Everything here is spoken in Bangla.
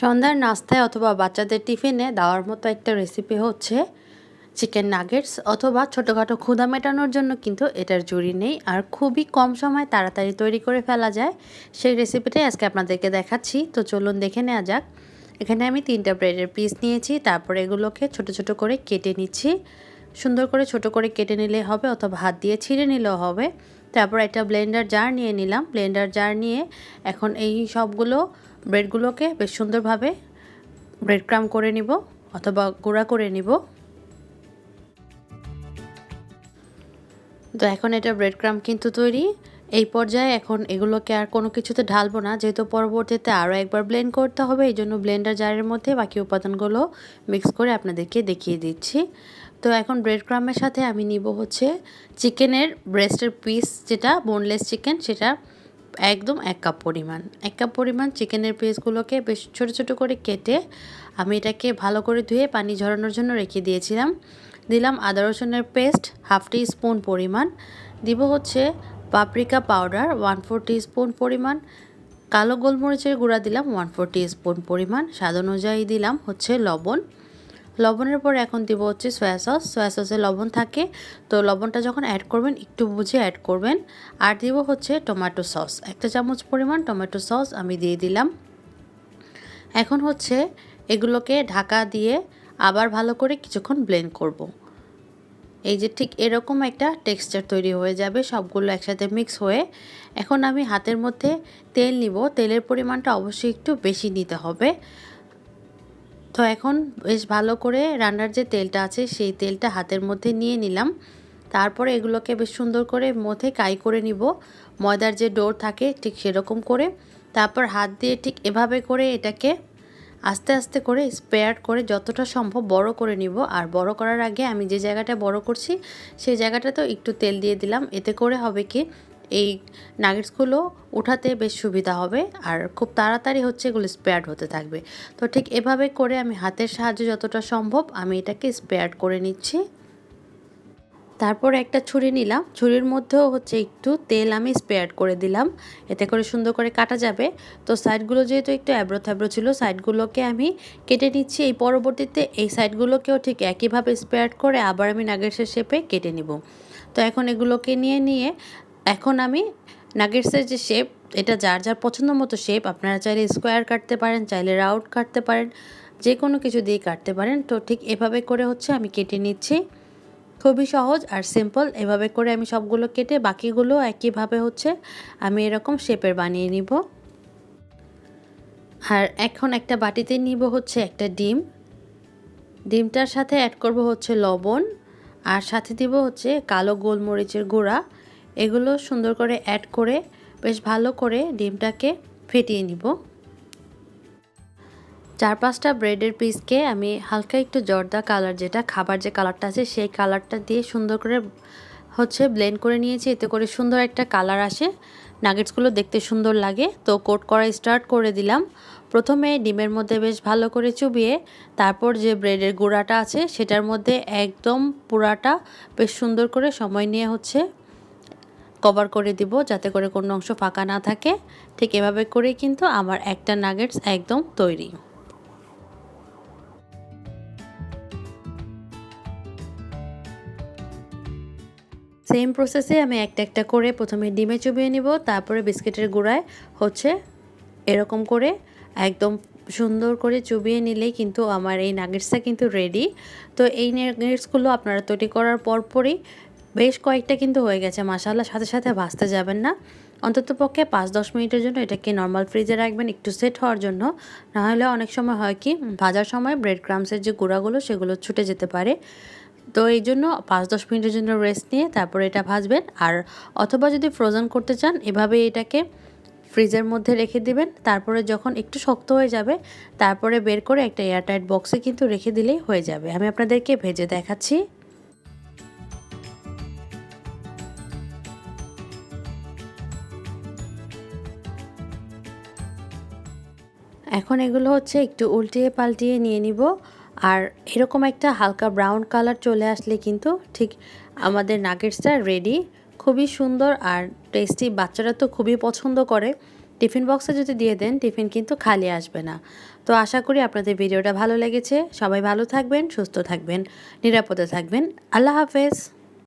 সন্ধ্যার নাস্তায় অথবা বাচ্চাদের টিফিনে দেওয়ার মতো একটা রেসিপি হচ্ছে চিকেন নাগেটস অথবা ছোটোখাটো ক্ষুদা মেটানোর জন্য কিন্তু এটার জুড়ি নেই। আর খুবই কম সময় তাড়াতাড়ি তৈরি করে ফেলা যায়। সেই রেসিপিটাই আজকে আপনাদেরকে দেখাচ্ছি। তো চলুন দেখে নেওয়া যাক। এখানে আমি তিনটা ব্রেডের পিস নিয়েছি। তারপর এগুলোকে ছোট ছোট করে কেটে নিচ্ছি। সুন্দর করে ছোট করে কেটে নিলে হবে অথবা হাত দিয়ে ছিঁড়ে নিলেও হবে। তারপর একটা ব্লেন্ডার জার নিয়ে নিলাম। ব্লেন্ডার জার নিয়ে এখন এই সবগুলো ব্রেডগুলোকে বেশ সুন্দরভাবে ব্রেড ক্রাম করে নিব অথবা গুঁড়া করে নিব। তো এখন এটা ব্রেড ক্রাম কিন্তু তৈরি। এই পর্যায়ে এখন এগুলোকে আর কোনো কিছুতে ঢালবো না, যেহেতু পরবর্তীতে আরও একবার ব্লেন্ড করতে হবে, এই জন্য ব্লেন্ডার জারের মধ্যে বাকি উপাদানগুলো মিক্স করে আপনাদেরকে দেখিয়ে দিচ্ছি। তো এখন ব্রেড ক্রামের সাথে আমি নিব হচ্ছে চিকেনের ব্রেস্টের পিস যেটা বোনলেস চিকেন সেটা একদম এক কাপ পরিমাণ। এক কাপ পরিমাণ চিকেনের পিসগুলোকে বেশ ছোটো ছোটো করে কেটে আমি এটাকে ভালো করে ধুয়ে পানি ঝরানোর জন্য রেখে দিয়েছিলাম। দিলাম আদা রসুনের পেস্ট, হাফ টি স্পুন পরিমাণ। দিব হচ্ছে paprika powder, one four spoon পরিমাণ। কালো গোলমরিচের গুঁড়া দিলাম, ওয়ান ফোর স্পুন পরিমাণ। স্বাদ অনুযায়ী দিলাম হচ্ছে লবণ। লবণের পর এখন দিব হচ্ছে সয়া সস। সয়া সসে লবণ থাকে, তো লবণটা যখন অ্যাড করবেন, একটু বুঝে অ্যাড করবেন। আর দিব হচ্ছে টমেটো সস। একটা চামচ পরিমাণ টমেটো সস আমি দিয়ে দিলাম। এখন হচ্ছে এগুলোকে ঢাকা দিয়ে আবার ভালো করে কিছুক্ষণ ব্লেন্ড করব। এই যে ঠিক এরকম একটা টেক্সচার তৈরি হয়ে যাবে, সবগুলো একসাথে মিক্স হয়ে। এখন আমি হাতের মধ্যে তেল নিব। তেলের পরিমাণটা অবশ্যই একটু বেশি নিতে হবে। তো এখন বেশ ভালো করে রান্নার যে তেলটা আছে, সেই তেলটা হাতের মধ্যে নিয়ে নিলাম। তারপরে এগুলোকে বেশ সুন্দর করে মধ্যে কাই করে নিব। ময়দার যে ডোর থাকে, ঠিক সেরকম করে। তারপর হাত দিয়ে ঠিক এভাবে করে এটাকে আস্তে আস্তে করে স্পেয়ার করে যতটা সম্ভব বড় করে নিব। আর বড় করার আগে আমি যে জায়গাটা বড় করছি, সেই জায়গাটাতেও একটু তেল দিয়ে দিলাম। এতে করে হবে কি, এই নাগেটসগুলো উঠাতে বেশ সুবিধা হবে আর খুব তাড়াতাড়ি হচ্ছে এগুলো স্পেয়ার্ড হতে থাকবে। তো ঠিক এভাবে করে আমি হাতের সাহায্যে যতটা সম্ভব আমি এটাকে স্পেয়ার করে নিচ্ছি। তারপর একটা ছুরি নিলাম। ছুরির মধ্যেও হচ্ছে একটু তেল আমি স্পেয়ার করে দিলাম। এতে করে সুন্দর করে কাটা যাবে। তো সাইডগুলো যেহেতু একটু অ্যাব্রো থ্যাব্রো ছিল সাইডগুলোকে আমি কেটে নিচ্ছি। এই পরবর্তীতে এই সাইডগুলোকেও ঠিক একইভাবে স্পেয়ার করে আবার আমি নাগেটসের শেপে কেটে নিব। তো এখন এগুলোকে নিয়ে নিয়ে এখন আমি নাগেটসের যে শেপ এটা যার যার পছন্দ মতো শেপ আপনারা চাইলে স্কোয়ার কাটতে পারেন, চাইলে রাউট কাটতে পারেন যে কোনো কিছু দিয়ে কাটতে পারেন। তো ঠিক এভাবে করে হচ্ছে আমি কেটে নিচ্ছি। খুবই সহজ আর সিম্পল এভাবে করে আমি সবগুলো কেটে বাকিগুলো একইভাবে হচ্ছে আমি এরকম শেপের বানিয়ে নিব। আর এখন একটা বাটিতে নিব হচ্ছে একটা ডিম। ডিমটার সাথে অ্যাড করব হচ্ছে লবণ আর সাথে দিব হচ্ছে কালো গোলমরিচের গুঁড়া। এগুলো সুন্দর করে অ্যাড করে বেশ ভালো করে ডিমটাকে ফেটিয়ে নিব। চার পাঁচটা ব্রেডের পিসকে আমি হালকা একটু জর্দা কালার যেটা খাবার যে কালারটা আছে সেই কালারটা দিয়ে সুন্দর করে হচ্ছে ব্লেন্ড করে নিয়েছি। এতে করে সুন্দর একটা কালার আসে। নাগেটসগুলো দেখতে সুন্দর লাগে। তো কোট করা স্টার্ট করে দিলাম। প্রথমে ডিমের মধ্যে বেশ ভালো করে চুবিয়ে তারপর যে ব্রেডের গুঁড়াটা আছে সেটার মধ্যে একদম পুরাটা বেশ সুন্দর করে সময় নিয়ে হচ্ছে কভার করে দিব যাতে করে কোনো অংশ ফাঁকা না থাকে। ঠিক এভাবে করেই কিন্তু আমার একটা নাগেটস একদম তৈরি। সেম প্রসেসে আমি একটা একটা করে প্রথমে ডিমে চুবিয়ে নিব, তারপরে বিস্কিটের গুঁড়ায় হচ্ছে এরকম করে একদম সুন্দর করে চুবিয়ে নিলেই কিন্তু আমার এই নাগেটসটা কিন্তু রেডি তো এই নাগেটসগুলো আপনারা তৈরি করার পরপরই বেশ কয়েকটা কিন্তু হয়ে গেছে মাসাল্লার সাথে সাথে ভাজতে যাবেন না। অন্তত পক্ষে পাঁচ দশ মিনিটের জন্য এটাকে নর্মাল ফ্রিজে রাখবেন, একটু সেট হওয়ার জন্য। নাহলে অনেক সময় হয় কি, ভাজার সময় ব্রেড ক্রামসের যে গুঁড়াগুলো, সেগুলো ছুটে যেতে পারে। তো এই জন্য পাঁচ দশ মিনিটের জন্য রেস্ট নিয়ে তারপরে এটা ভাজবেন। আর অথবা যদি ফ্রোজেন করতে চান, এভাবে এটাকে ফ্রিজের মধ্যে রেখে দিবেন। তারপরে যখন একটু শক্ত হয়ে যাবে, তারপরে বের করে একটা এয়ারটাইট বক্সে কিন্তু রেখে দিলেই হয়ে যাবে। আমি আপনাদেরকে ভেজে দেখাচ্ছি। এখন এগুলো হচ্ছে একটু উল্টিয়ে পাল্টিয়ে নিয়ে নিব। আর এরকম একটা হালকা ব্রাউন কালার চলে আসলে কিন্তু ঠিক আমাদের নাগেটসটা রেডি খুবই সুন্দর আর টেস্টি বাচ্চারা তো খুবই পছন্দ করে। টিফিন বক্সে যদি দিয়ে দেন টিফিন কিন্তু খালি আসবে না। তো আশা করি আপনাদের ভিডিওটা ভালো লেগেছে। সবাই ভালো থাকবেন, সুস্থ থাকবেন, নিরাপদে থাকবেন। আল্লাহ হাফেজ।